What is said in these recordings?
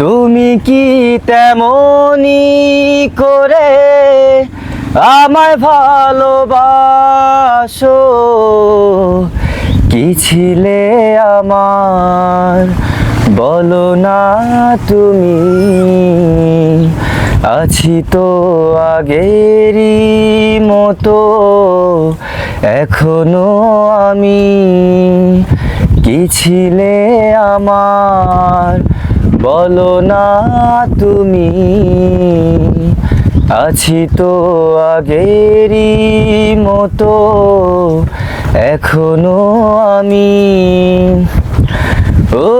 তুমি কি তেমনি করে আমায় ভালোবাসো? কি ছিলে আমার? বলো না তুমি। আছি তো আগেরই মতো, এখনও আমি। কি ছিলে আমার? বলো না তুমি, আছি তো আগেরই মতো, এখনও আমি। ও,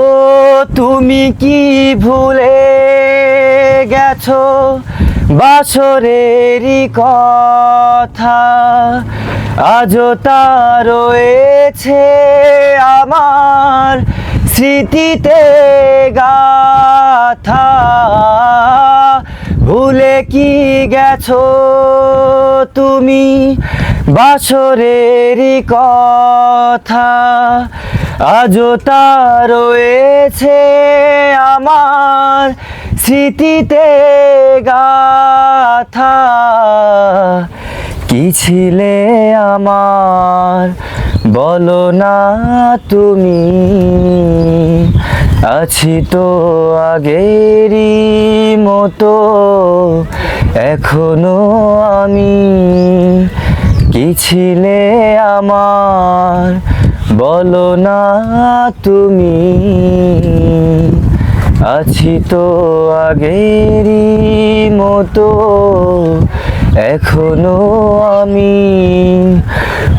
তুমি কি ভুলে গেছো বাসরেরই কথা? আজও তা রয়েছে আমার স্মৃতিতে গাথা ভুলে কি গেছো তুমি? বাসরেরই কথা আজও তা রয়েছে আমার স্মৃতিতে গাথা। কি ছিলে আমার? বলো না তুমি। আছি তো আগেরই মতো, এখনও আমি কি ছিলে আমার? বলো না তুমি। আছি তো আগেরই মতো, এখনও আমি।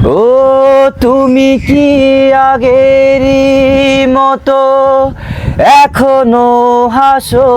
ও, তুমি কি আগেরই মতো এখনও হাসো।